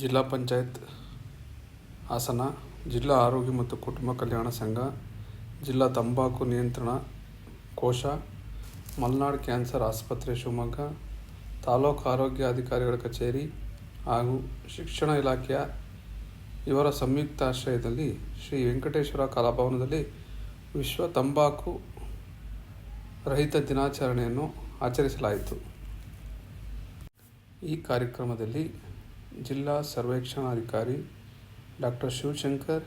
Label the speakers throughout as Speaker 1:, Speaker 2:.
Speaker 1: ಜಿಲ್ಲಾ ಪಂಚಾಯತ್ ಹಾಸನ, ಜಿಲ್ಲಾ ಆರೋಗ್ಯ ಮತ್ತು ಕುಟುಂಬ ಕಲ್ಯಾಣ ಸಂಘ, ಜಿಲ್ಲಾ ತಂಬಾಕು ನಿಯಂತ್ರಣ ಕೋಶ, ಮಲ್ನಾಡ್ ಕ್ಯಾನ್ಸರ್ ಆಸ್ಪತ್ರೆ ಶಿವಮೊಗ್ಗ, ತಾಲೂಕು ಆರೋಗ್ಯ ಅಧಿಕಾರಿಗಳ ಕಚೇರಿ ಹಾಗೂ ಶಿಕ್ಷಣ ಇಲಾಖೆಯ ಇವರ ಸಂಯುಕ್ತ ಆಶ್ರಯದಲ್ಲಿ ಶ್ರೀ ವೆಂಕಟೇಶ್ವರ ಕಲಾಭವನದಲ್ಲಿ ವಿಶ್ವ ತಂಬಾಕು ರಹಿತ ದಿನಾಚರಣೆಯನ್ನು ಆಚರಿಸಲಾಯಿತು. ಈ ಕಾರ್ಯಕ್ರಮದಲ್ಲಿ ಜಿಲ್ಲಾ ಸರ್ವೇಕ್ಷಣಾಧಿಕಾರಿ ಡಾಕ್ಟರ್ ಶಿವಶಂಕರ್,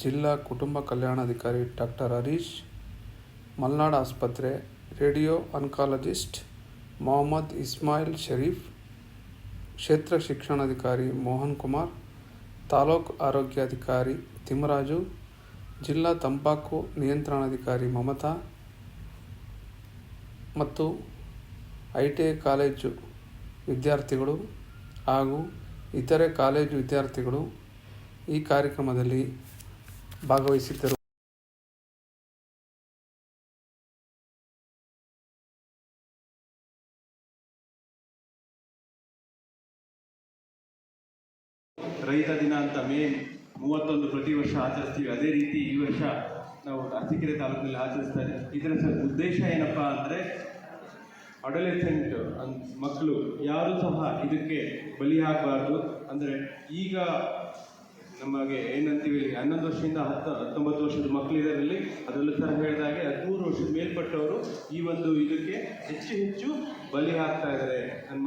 Speaker 1: ಜಿಲ್ಲಾ ಕುಟುಂಬ ಕಲ್ಯಾಣಾಧಿಕಾರಿ ಡಾಕ್ಟರ್ ಹರೀಶ್, ಮಲ್ನಾಡ್ ಆಸ್ಪತ್ರೆ ರೇಡಿಯೋ ಅನ್ಕಾಲಜಿಸ್ಟ್ ಮೊಹಮ್ಮದ್ ಇಸ್ಮಾಯಿಲ್ ಶರೀಫ್, ಕ್ಷೇತ್ರ ಶಿಕ್ಷಣಾಧಿಕಾರಿ ಮೋಹನ್ ಕುಮಾರ್, ತಾಲೂಕು ಆರೋಗ್ಯಾಧಿಕಾರಿ ತಿಮ್ಮರಾಜು, ಜಿಲ್ಲಾ ತಂಬಾಕು ನಿಯಂತ್ರಣಾಧಿಕಾರಿ ಮಮತಾ ಮತ್ತು ಐ ಟಿ ಐ ಕಾಲೇಜು ವಿದ್ಯಾರ್ಥಿಗಳು ಹಾಗೂ ಇತರೆ ಕಾಲೇಜು ವಿದ್ಯಾರ್ಥಿಗಳು ಈ ಕಾರ್ಯಕ್ರಮದಲ್ಲಿ ಭಾಗವಹಿಸಿದ್ದರು.
Speaker 2: ರೈತ ದಿನ ಅಂತ ಮೇ ಮೂವತ್ತೊಂದು ಪ್ರತಿ ವರ್ಷ ಆಚರಿಸ್ತೀವಿ. ಅದೇ ರೀತಿ ಈ ವರ್ಷ ನಾವು ಅರಸೀಕೆರೆ ತಾಲೂಕಿನಲ್ಲಿ ಆಚರಿಸ್ತಾರೆ. ಇದರ ಸರ್ ಉದ್ದೇಶ ಏನಪ್ಪಾ ಅಂದರೆ ಅಡಲೆಸೆಂಟ್ ಅನ್ ಮಕ್ಕಳು ಯಾರು ಸಹ ಇದಕ್ಕೆ ಬಲಿ ಆಗಬಾರ್ದು ಅಂದರೆ ಈಗ ನಮಗೆ ಏನಂತೀವಿ ಹನ್ನೊಂದು ವರ್ಷದಿಂದ ಹತ್ತು, ಹತ್ತೊಂಬತ್ತು ವರ್ಷದ ಇದರಲ್ಲಿ, ಅದರಲ್ಲೂ ಸಹ ಹೇಳಿದಾಗೆ ಹದಿಮೂರು ವರ್ಷದ ಮೇಲ್ಪಟ್ಟವರು ಈ ಒಂದು ಇದಕ್ಕೆ ಹೆಚ್ಚು ಹೆಚ್ಚು ಬಲಿ ಆಗ್ತಾ ಇದ್ದಾರೆ. ನಮ್ಮ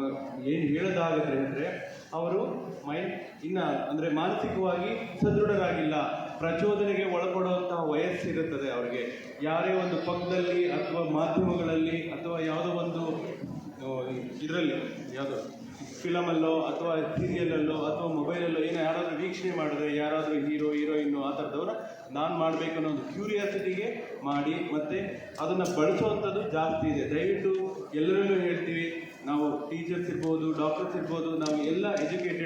Speaker 2: ಏನು ಹೇಳೋದಾಗುತ್ತೆ ಅಂದರೆ, ಅವರು ಮೈ, ಇನ್ನು ಅಂದರೆ ಮಾನಸಿಕವಾಗಿ ಸದೃಢರಾಗಿಲ್ಲ. ಪ್ರಚೋದನೆಗೆ ಒಳಪಡುವಂತಹ ವಯಸ್ಸಿರುತ್ತದೆ ಅವರಿಗೆ. ಯಾರೇ ಒಂದು ಪಕ್ಕದಲ್ಲಿ ಅಥವಾ ಮಾಧ್ಯಮಗಳಲ್ಲಿ ಅಥವಾ ಯಾವುದೋ ಒಂದು ಇದರಲ್ಲಿ, ಯಾವುದೋ, ಫಿಲಮಲ್ಲೋ ಅಥವಾ ಸೀರಿಯಲಲ್ಲೋ ಅಥವಾ ಮೊಬೈಲಲ್ಲೋ ಏನೋ ಯಾರಾದರೂ ವೀಕ್ಷಣೆ ಮಾಡಿದ್ರೆ ಯಾರಾದರೂ ಹೀರೋ ಹೀರೋಯಿನ್ನು ಆ ಥರದವ್ರ, ನಾನು ಮಾಡಬೇಕು ಅನ್ನೋ ಒಂದು ಕ್ಯೂರಿಯಾಸಿಟಿಗೆ ಮಾಡಿ ಮತ್ತು ಅದನ್ನು ಬಳಸುವಂಥದ್ದು ಜಾಸ್ತಿ ಇದೆ. ದಯವಿಟ್ಟು ಎಲ್ಲರಲ್ಲೂ ಹೇಳ್ತೀವಿ, ನಾವು ಟೀಚರ್ಸ್ ಇರ್ಬೋದು ಡಾಕ್ಟರ್ಸ್ ಇರ್ಬೋದು, ನಾವು ಎಲ್ಲ ಎಜುಕೇಟೆಡ್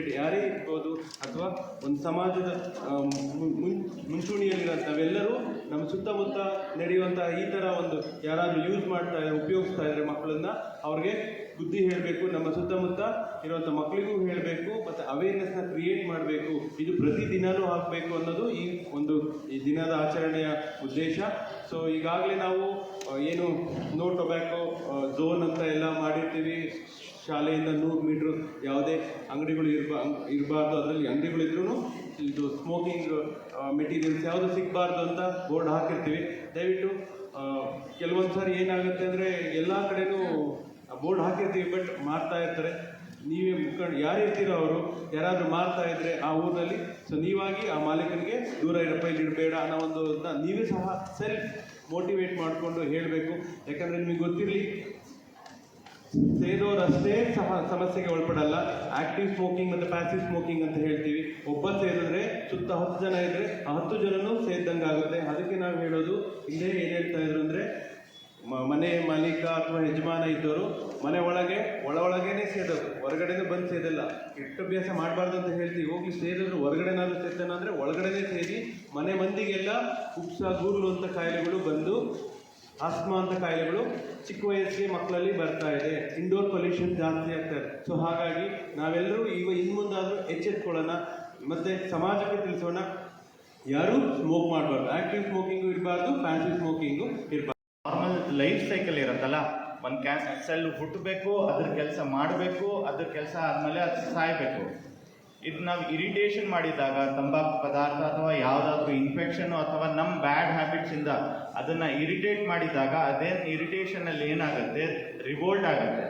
Speaker 2: ಯಾರೇ ಇರ್ಬೋದು ಅಥವಾ ಒಂದು ಸಮಾಜದ ಆ, ಮುನ್- ಮುನ್- ಮುಂಚೂಣಿಯಲ್ಲಿರೋ ನಾವೆಲ್ಲರೂ ನಮ್ಮ ಸುತ್ತಮುತ್ತ ನಡೆಯುವಂಥ ಈ ಥರ ಒಂದು ಯಾರಾದರೂ ಯೂಸ್ ಮಾಡ್ತಾ ಉಪಯೋಗಿಸ್ತಾ ಇದ್ದಾರೆ ಮಕ್ಕಳನ್ನ ಅವ್ರಿಗೆ ಬುದ್ಧಿ ಹೇಳಬೇಕು ನಮ್ಮ ಸುತ್ತಮುತ್ತ ಇರುವಂಥ ಮಕ್ಕಳಿಗೂ ಹೇಳಬೇಕು ಮತ್ತು ಅವೇರ್ನೆಸ್ನ ಕ್ರಿಯೇಟ್ ಮಾಡಬೇಕು. ಇದು ಪ್ರತಿ ದಿನಾನೂ ಆಗಬೇಕು ಅನ್ನೋದು ಈ ಒಂದು ಈ ದಿನದ ಆಚರಣೆಯ ಉದ್ದೇಶ. ಸೊ ಈಗಾಗಲೇ ನಾವು ಏನು ನೋ ಟೊಬ್ಯಾಕೋ ಝೋನ್ ಅಂತ ಎಲ್ಲ ಮಾಡಿರ್ತೀವಿ. ಶಾಲೆಯಿಂದ ನೂರು ಮೀಟ್ರ್ ಯಾವುದೇ ಅಂಗಡಿಗಳು ಇರಬಾ ಇರಬಾರ್ದು. ಅದರಲ್ಲಿ ಅಂಗಡಿಗಳಿದ್ರೂ ಇದು ಸ್ಮೋಕಿಂಗ್ ಮೆಟೀರಿಯಲ್ಸ್ ಯಾವುದು ಸಿಗಬಾರ್ದು ಅಂತ ಬೋರ್ಡ್ ಹಾಕಿರ್ತೀವಿ. ದಯವಿಟ್ಟು ಕೆಲವೊಂದು ಸಾರಿ ಏನಾಗುತ್ತೆ ಅಂದರೆ ಎಲ್ಲ ಕಡೆನೂ ಬೋರ್ಡ್ ಹಾಕಿರ್ತೀವಿ, ಬಟ್ ಮಾಡ್ತಾ ಇರ್ತಾರೆ. ನೀವೇ ಮುಖಂಡ ಯಾರಿರ್ತೀರೋ ಅವರು, ಯಾರಾದರೂ ಮಾಡ್ತಾ ಇದ್ದರೆ ಆ ಊರಿನಲ್ಲಿ, ಸೊ ನೀವಾಗಿ ಆ ಮಾಲೀಕನಿಗೆ ದೂರ ಇರಪ್ಪ ಇಲ್ಲಿ ಇಡಬೇಡ ಅನ್ನೋ ಒಂದು ನೀವೇ ಸಹ ಸೆಲ್ಫ್ ಮೋಟಿವೇಟ್ ಮಾಡಿಕೊಂಡು ಹೇಳಬೇಕು. ಯಾಕಂದರೆ ನಿಮಗೆ ಗೊತ್ತಿರಲಿ ಸೇದೋರಷ್ಟೇ ಸಹ ಸಮಸ್ಯೆಗೆ ಒಳಪಡಲ್ಲ. ಆಕ್ಟಿವ್ ಸ್ಮೋಕಿಂಗ್ ಮತ್ತು ಪ್ಯಾಸಿವ್ ಸ್ಮೋಕಿಂಗ್ ಅಂತ ಹೇಳ್ತೀವಿ. ಒಬ್ಬ ಸೇದಿದ್ರೆ ಸುತ್ತ ಹತ್ತು ಜನ ಇದ್ರೆ ಆ ಹತ್ತು ಜನನು ಸೇದ್ದಂಗೆ ಆಗುತ್ತೆ. ಅದಕ್ಕೆ ನಾವು ಹೇಳೋದು ಇಲ್ಲೇ ಏನು ಹೇಳ್ತಾ ಇದ್ರು ಅಂದರೆ ಮನೆ ಮಾಲೀಕ ಅಥವಾ ಯಜಮಾನ ಇದ್ದವರು ಮನೆ ಒಳಗೆ, ಒಳ ಒಳಗೇನೆ ಸೇದೋದು ಹೊರಗಡೆನೇ ಬಂದು ಸೇದಲ್ಲ. ಕೆಟ್ಟ ಅಭ್ಯಾಸ ಮಾಡಬಾರ್ದು ಅಂತ ಹೇಳ್ತೀವಿ. ಹೋಗಿ ಸೇದಿದ್ರು ಹೊರಗಡೆನಾದ್ರೂ ಸೇತಾನ ಅಂದರೆ ಒಳಗಡೆನೇ ಸೇರಿ ಮನೆ ಮಂದಿಗೆಲ್ಲ ಉಪ್ಸ ಗೂರ್ಲು ಅಂತ ಕಾಯಿಲೆಗಳು ಬಂದು ಆಸ್ಮಾ ಅಂತ ಕಾಯಿಲೆಗಳು ಚಿಕ್ಕ ವಯಸ್ಸಿಗೆ ಮಕ್ಕಳಲ್ಲಿ ಬರ್ತಾ ಇದೆ. ಇಂಡೋರ್ ಪೊಲ್ಯೂಷನ್ ಜಾಸ್ತಿ ಆಗ್ತಾ ಇದೆ. ಸೊ ಹಾಗಾಗಿ ನಾವೆಲ್ಲರೂ ಈಗ ಇನ್ನು ಮುಂದಾದರೂ ಎಚ್ಚೆತ್ಕೊಳ್ಳೋಣ. ಮತ್ತು ಸಮಾಜಕ್ಕೆ ತಿಳಿಸೋಣ. ಯಾರು ಸ್ಮೋಕ್ ಮಾಡಬಾರ್ದು. ಆಕ್ಟಿವ್ ಸ್ಮೋಕಿಂಗು ಇರಬಾರ್ದು ಪ್ಯಾಸಿವ್ ಸ್ಮೋಕಿಂಗು ಇರಬಾರ್ದು.
Speaker 3: ನಾರ್ಮಲ್ ಲೈಫ್ ಸೈಕಲ್ ಇರುತ್ತಲ್ಲ, ಒಂದು ಕ್ಯಾನ್ಸರ್ ಸೆಲ್ ಹುಟ್ಟಬೇಕು ಅದ್ರ ಕೆಲಸ ಮಾಡಬೇಕು, ಅದ್ರ ಕೆಲಸ ಆದಮೇಲೆ ಅದು ಸಾಯಬೇಕು. ಇದು ನಾವು ಇರಿಟೇಷನ್ ಮಾಡಿದಾಗ ತಂಬಾಕು ಪದಾರ್ಥ ಅಥವಾ ಯಾವುದಾದ್ರೂ ಇನ್ಫೆಕ್ಷನ್ ಅಥವಾ ನಮ್ಮ ಬ್ಯಾಡ್ ಹ್ಯಾಬಿಟ್ಸಿಂದ ಅದನ್ನು ಇರಿಟೇಟ್ ಮಾಡಿದಾಗ ಅದೇನು ಇರಿಟೇಷನಲ್ಲಿ ಏನಾಗುತ್ತೆ? ರಿವೋಲ್ಟ್ ಆಗುತ್ತೆ.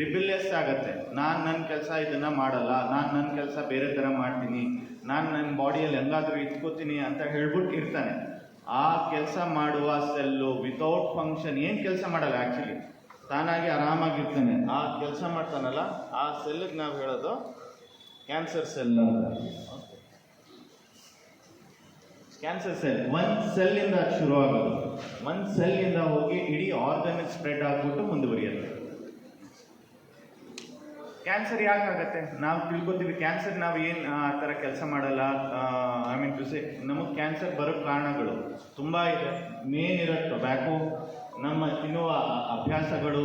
Speaker 3: ರಿಬಿಲಿಯಸ್ ಆಗುತ್ತೆ. ನಾನು ನನ್ನ ಕೆಲಸ ಇದನ್ನು ಮಾಡಲ್ಲ. ನಾನು ನನ್ನ ಕೆಲಸ ಬೇರೆ ಥರ ಮಾಡ್ತೀನಿ. ನಾನು ನನ್ನ ಬಾಡಿಯಲ್ಲಿ ಹೆಂಗಾದ್ರೂ ಇಟ್ಕೋತೀನಿ ಅಂತ ಹೇಳ್ಬಿಟ್ಟು ಇರ್ತಾನೆ. ಆ ಕೆಲಸ ಮಾಡುವ ಸೆಲ್ಲು ವಿತೌಟ್ ಫಂಕ್ಷನ್ ಏನು ಕೆಲಸ ಮಾಡಲ್ಲ ಆ್ಯಕ್ಚುಲಿ ತಾನಾಗಿ ಆರಾಮಾಗಿರ್ತಾನೆ. ಆ ಕೆಲಸ ಮಾಡ್ತಾನಲ್ಲ, ಆ ಸೆಲ್ಲಿಗೆ ನಾವು ಹೇಳೋದು ಕ್ಯಾನ್ಸರ್ ಸೆಲ್ ಅಂತ ಕ್ಯಾನ್ಸರ್ ಸೆಲ್ ಒಂದು ಸೆಲ್ಲಿಂದ ಶುರು ಆಗೋದು ಒಂದು ಸೆಲ್ಲಿಂದ ಹೋಗಿ ಇಡೀ ಆರ್ಗನಿಕ್ ಸ್ಪ್ರೆಡ್ ಆಗಿಬಿಟ್ಟು ಮುಂದುವರಿಯೋದು ಕ್ಯಾನ್ಸರ್ ಯಾಕೆ ಆಗುತ್ತೆ? ನಾವು ತಿಳ್ಕೊತೀವಿ ಕ್ಯಾನ್ಸರ್ ನಾವು ಏನು, ಆ ಥರ ಕೆಲಸ ಮಾಡಲ್ಲ. ಐ ಮೀನ್ ಟು ಸೇ ನಮಗೆ ಕ್ಯಾನ್ಸರ್ ಬರೋ ಕಾರಣಗಳು ತುಂಬ ಇದೆ. ಮೇನ್ ಇರೋ ಟೊಬ್ಯಾಕೋ ನಮ್ಮ ತಿನ್ನುವ ಅಭ್ಯಾಸಗಳು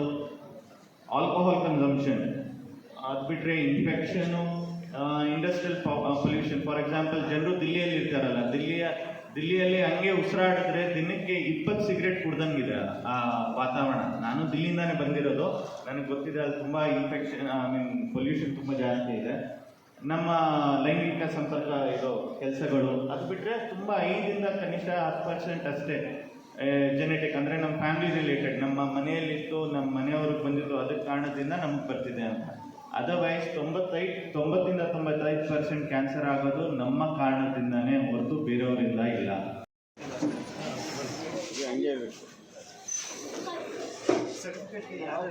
Speaker 3: ಆಲ್ಕೋಹಾಲ್ ಕನ್ಸಂಪ್ಷನ್ ಅದು ಬಿಟ್ಟರೆ infection industrial pollution for example ಜನರು ದಿಲ್ಲಿಯಲ್ಲಿ ಇರ್ತಾರಲ್ಲ, ದಿಲ್ಲಿಯ, ದಿಲ್ಲಿಯಲ್ಲಿ ಹಂಗೆ ಉಸಿರಾಡಿದ್ರೆ ದಿನಕ್ಕೆ ಇಪ್ಪತ್ತು ಸಿಗರೇಟ್ ಕುಡ್ದಂಗಿದೆ ಆ ವಾತಾವರಣ. ನಾನು ದಿಲ್ಲಿಯಿಂದಾನೆ ಬಂದಿರೋದು. ನನಗೆ ಗೊತ್ತಿದೆ ಅಲ್ಲಿ ತುಂಬ ಇನ್ಫೆಕ್ಷನ್ ಐ ಮೀನ್ ಪೊಲ್ಯೂಷನ್ ತುಂಬ ಜಾಸ್ತಿ ಇದೆ. ನಮ್ಮ ಲೈಂಗಿಕ ಸಂಪರ್ಕ, ಇದು ಕೆಲಸಗಳು, ಅದು ಬಿಟ್ಟರೆ ತುಂಬ ಐದರಿಂದ ಕನಿಷ್ಠ ಹತ್ತು ಪರ್ಸೆಂಟ್ ಅಷ್ಟೇ ಜೆನೆಟಿಕ್ ಅಂದರೆ ನಮ್ಮ ಫ್ಯಾಮಿಲಿ ರಿಲೇಟೆಡ್ ನಮ್ಮ ಮನೆಯಲ್ಲಿತ್ತು ನಮ್ಮ ಮನೆಯವ್ರಿಗೆ ಬಂದಿತ್ತು ಅದಕ್ಕೆ ಕಾರಣದಿಂದ ನಮಗೆ ಬರ್ತಿದೆ ಅಂತ. ಅದರ್ವೈಸ್ ತೊಂಬತ್ತೈದು ತೊಂಬತ್ತಿಂದ ತೊಂಬತ್ತೈದು ಪರ್ಸೆಂಟ್ ಕ್ಯಾನ್ಸರ್ ಆಗೋದು ನಮ್ಮ ಕಾರಣದಿಂದನೇ ಹೊರತು ಬೇರೆಯವರಿಂದ ಇಲ್ಲ.
Speaker 4: ಸರ್ಟಿಫಿಕೇಟ್ ಯಾವ